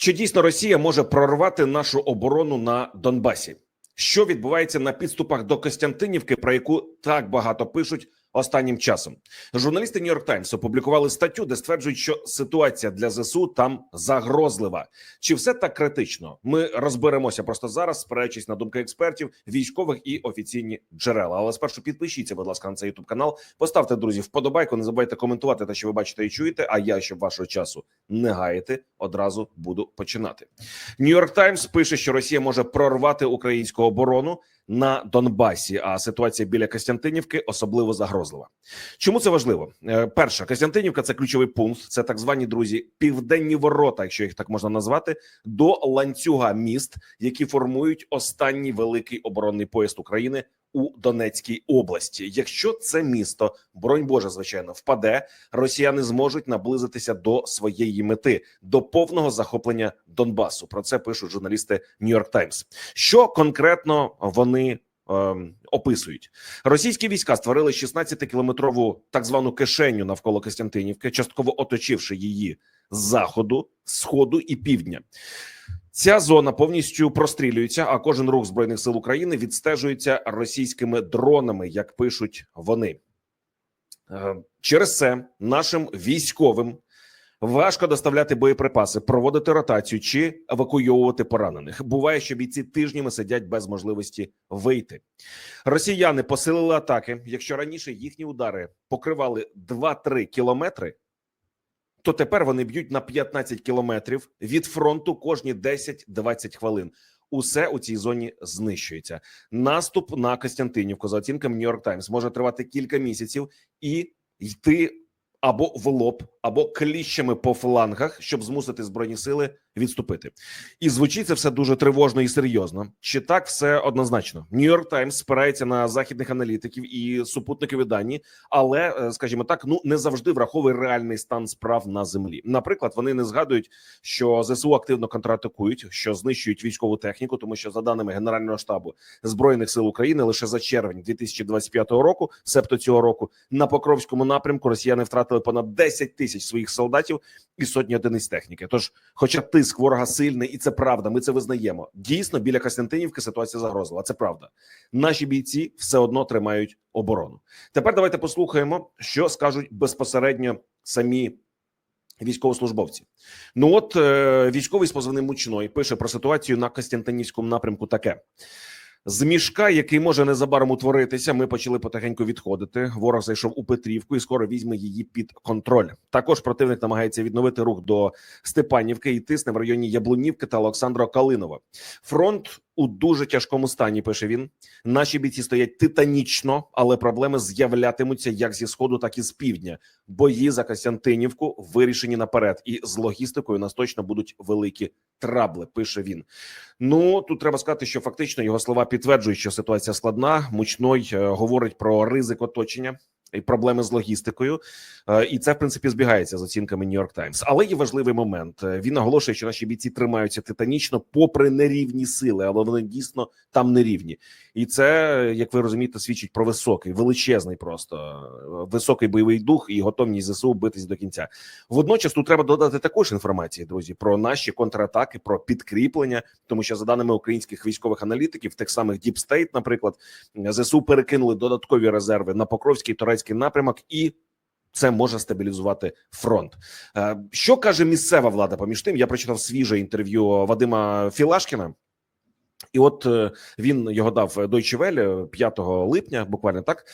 Чи дійсно Росія може прорвати нашу оборону на Донбасі? Що відбувається на підступах до Костянтинівки, про яку так багато пишуть останнім часом? Журналісти Нью-Йорк Таймс опублікували статтю, де стверджують, що ситуація для ЗСУ там загрозлива. Чи все так критично? Ми розберемося просто зараз, спираючись на думки експертів, військових і офіційні джерела. Але спершу підпишіться, будь ласка, на цей ютуб канал. Поставте друзі вподобайку. Не забувайте коментувати те, що ви бачите і чуєте. А я, щоб вашого часу не гаяти, одразу буду починати. Нью-Йорк Таймс пише, що Росія може прорвати українську оборону на Донбасі. А ситуація біля Костянтинівки особливо загрозлива. Чому це важливо? Е, Перша Костянтинівка це ключовий пункт. Це так звані друзі південні ворота, якщо їх так можна назвати, до ланцюга міст, які формують останній великий оборонний пояс України. У Донецькій області, якщо це місто, бронь Боже, звичайно, впаде, росіяни зможуть наблизитися до своєї мети до повного захоплення Донбасу. Про це пишуть журналісти Нью-Йорк Таймс. Що конкретно вони ем, описують? Російські війська створили 16-кілометрову так звану кишеню навколо Костянтинівки, частково оточивши її з заходу, сходу і півдня. Ця зона повністю прострілюється, а кожен рух збройних сил України відстежується російськими дронами, як пишуть вони. Е, Через це нашим військовим важко доставляти боєприпаси, проводити ротацію чи евакуйовувати поранених. Буває, що бійці тижнями сидять без можливості вийти. Росіяни посилили атаки. Якщо раніше їхні удари покривали 2-3 кілометри, то тепер вони б'ють на 15 кілометрів від фронту кожні 10-20 хвилин. Усе у цій зоні знищується. Наступ на Костянтинівку за оцінками Нью-Йорк Таймс може тривати кілька місяців і йти або в лоб, або кліщами по флангах, щоб змусити збройні сили відступити. І звучить це все дуже тривожно і серйозно. Чи так все однозначно? Нью-Йорк Таймс спирається на західних аналітиків і супутникові дані, але, е, скажімо так, ну не завжди враховує реальний стан справ на землі. Наприклад, вони не згадують, що ЗСУ активно контратакують, що знищують військову техніку, тому що за даними Генерального штабу збройних сил України лише за червень 2025 року, себто цього року, на Покровському напрямку Росіяни втратили понад 10 тисяч своїх солдатів і сотні одиниць техніки. Тож, хоча тиск ворога сильний, і це правда, ми це визнаємо. Дійсно, біля Костянтинівки ситуація загрозила. Це правда. Наші бійці все одно тримають оборону. Тепер давайте послухаємо, що скажуть безпосередньо самі. Військовослужбовці, ну от е, військовий з позивним мучной пише про ситуацію на Костянтинівському напрямку. Таке з мішка, який може незабаром утворитися, ми почали потихеньку відходити. Ворог зайшов у Петрівку і скоро візьме її під контроль. Також противник намагається відновити рух до Степанівки і тисне в районі Яблунівки та Олександра Калинова. Фронт у дуже тяжкому стані. Пише він. Наші бійці стоять титанічно, але проблеми з'являтимуться як зі сходу, так і з півдня. Бої за Костянтинівку вирішені наперед, і з логістикою нас точно будуть великі трабли. Пише він. Ну тут треба сказати, що фактично його слова підтверджують, що ситуація складна. Мучной е, говорить про ризик оточення. І проблеми з логістикою, Е, і це в принципі збігається з оцінками Нью-Йорк Таймс. Але є важливий момент. Е, Він наголошує, що наші бійці тримаються титанічно, попри нерівні сили, але вони дійсно там нерівні. І це, як ви розумієте, свідчить про високий, величезний, просто е, високий бойовий дух і готовність ЗСУ битись до кінця. Водночас тут треба додати також інформації, друзі, про наші контратаки, про підкріплення, тому що за даними українських військових аналітиків, тих самих Deep State, наприклад, ЗСУ перекинули додаткові резерви на Покровський турецький напрямок і. Це може стабілізувати фронт. Е, Що каже місцева влада? Поміж тим, я прочитав свіже інтерв'ю Вадима Філашкіна, і от е, він його дав Deutsche Welle 5 липня, буквально так.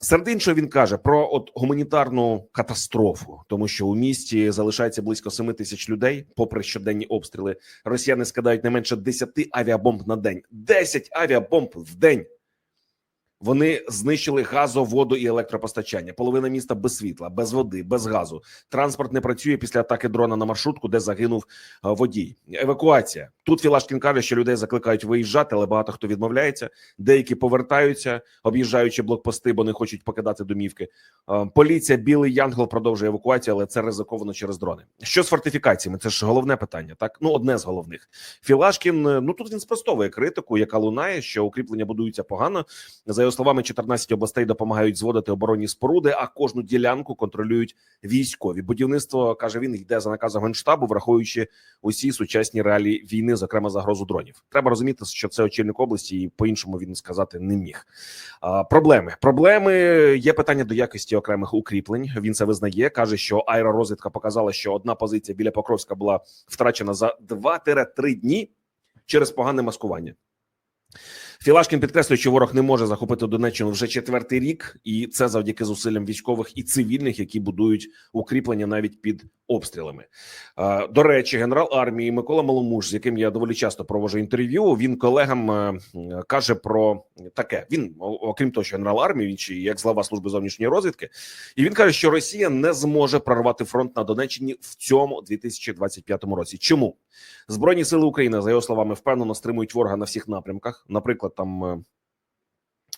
Серед іншого він каже про от гуманітарну катастрофу, тому що у місті залишається близько 7 тисяч людей, попри щоденні обстріли. Росіяни скидають не менше 10 авіабомб на день. 10 авіабомб в день. Вони знищили газо, воду і електропостачання. Половина міста без світла, без води, без газу. Транспорт не працює після атаки дрона на маршрутку, де загинув е, водій. Евакуація. Тут Філашкін каже, що людей закликають виїжджати, але багато хто відмовляється. Деякі повертаються, об'їжджаючи блокпости, бо не хочуть покидати домівки. Е, Поліція Білий Янгол продовжує евакуацію, але це ризиковано через дрони. Що з фортифікаціями? Це ж головне питання. Так, ну одне з головних. Філашкін. е, Ну тут він спростовує критику, яка лунає, що укріплення будуються погано. За його словами, 14 областей допомагають зводити оборонні споруди, а кожну ділянку контролюють військові. Будівництво каже він йде за наказом генштабу, враховуючи усі сучасні реалії війни, зокрема загрозу дронів. Треба розуміти, що це очільник області, і по іншому він сказати не міг. А, проблеми проблеми є питання до якості окремих укріплень. Він це визнає. каже, що аеророзвідка показала, що одна позиція біля Покровська була втрачена за 2-3 дні через погане маскування. Філашкін підкреслює, що ворог не може захопити Донеччину вже четвертий рік, і це завдяки зусиллям військових і цивільних, які будують укріплення навіть під обстрілами. Е, До речі, генерал армії Микола Маломуж, з яким я доволі часто провожу інтерв'ю. Він колегам е, каже про таке. Він, окрім того, що генерал армії, він ще як глава служби зовнішньої розвідки, і він каже, що Росія не зможе прорвати фронт на Донеччині в цьому 2025 році. Чому збройні сили України за його словами впевнено стримують ворога на всіх напрямках? Наприклад, там.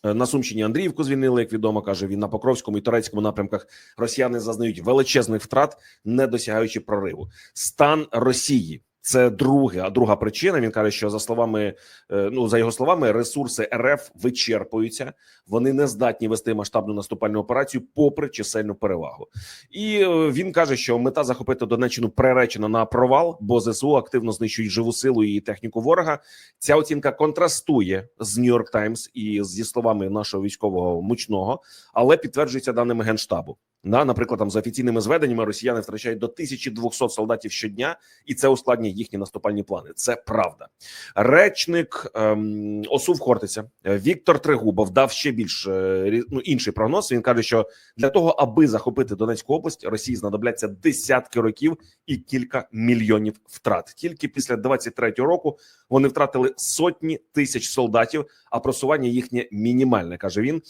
е, На Сумщині Андріївку звільнили, як відомо каже він на Покровському і Турецькому напрямках. Росіяни зазнають величезних втрат, не досягаючи прориву. Стан Росії це друге, а друга причина. Він каже, що за словами, е, ну за його словами, ресурси РФ вичерпуються. Вони не здатні вести масштабну наступальну операцію, попри чисельну перевагу. І е, він каже, що мета захопити Донеччину приречена на провал, бо ЗСУ активно знищують живу силу і техніку ворога. Ця оцінка контрастує з Нью-Йорк Таймс і зі словами нашого військового мучного, але підтверджується даними генштабу. На, наприклад, там за офіційними зведеннями росіяни втрачають до 1200 солдатів щодня, і це ускладнює їхні наступальні плани. Це правда. Речник ем, ОСУВ Хортиця Віктор Трегубов дав ще більш е, ну, інший прогноз. Він каже, що для того, аби захопити Донецьку область, Росії знадобляться десятки років і кілька мільйонів втрат. Тільки після 23-го року вони втратили сотні тисяч солдатів, а просування їхнє мінімальне, каже він.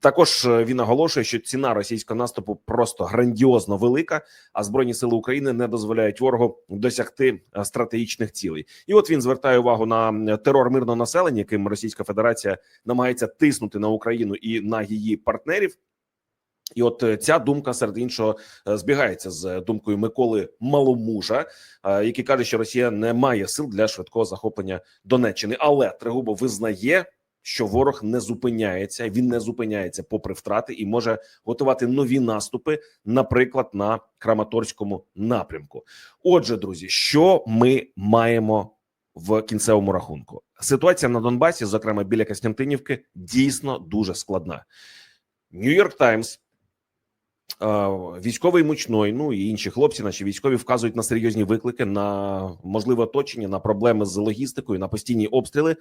Також е, він наголошує, що ціна російського наступу просто грандіозно велика, а збройні сили України не дозволяють ворогу досягти е, стратегічних цілей. І от він звертає увагу на терор мирного населення, яким Російська Федерація намагається тиснути на Україну і на її партнерів. І от е, ця думка серед іншого збігається з думкою Миколи Маломужа, який каже, що Росія не має сил для швидкого захоплення Донеччини. Але Трегубов визнає, що ворог не зупиняється. Він не зупиняється попри втрати і може готувати нові наступи, наприклад, на Краматорському напрямку. Отже, друзі, що ми маємо в кінцевому рахунку? Ситуація на Донбасі, зокрема біля Костянтинівки, дійсно дуже складна. Нью-Йорк Таймс. Військовий мучной, ну і інші хлопці, наші військові вказують на серйозні виклики, на можливе оточення, на проблеми з логістикою, на постійні обстріли.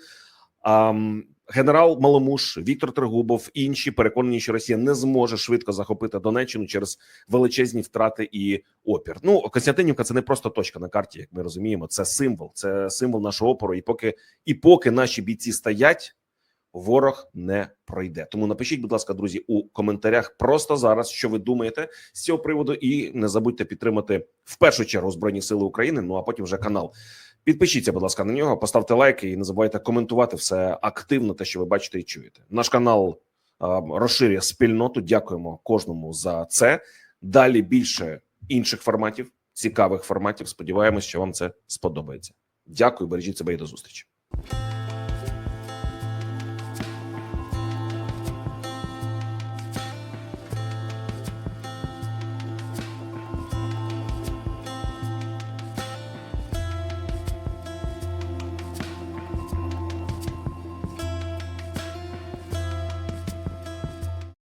Генерал Маломуш, Віктор Трегубов, інші переконані, що Росія не зможе швидко захопити Донеччину через величезні втрати і опір. Ну Костянтинівка це не просто точка на карті, як ми розуміємо. Це символ, це символ нашого опору. І поки і поки наші бійці стоять, ворог не пройде. Тому напишіть, будь ласка, друзі, у коментарях просто зараз, що ви думаєте з цього приводу, і не забудьте підтримати в першу чергу Збройні Сили України. Ну а потім вже канал. Підпишіться, будь ласка, на нього, поставте лайки і не забувайте коментувати все активно, те, що ви бачите і чуєте. Наш канал розширює спільноту. Дякуємо кожному за це. Далі більше інших форматів, цікавих форматів. Сподіваємось, що вам це сподобається. Дякую, бережіть себе і до зустрічі.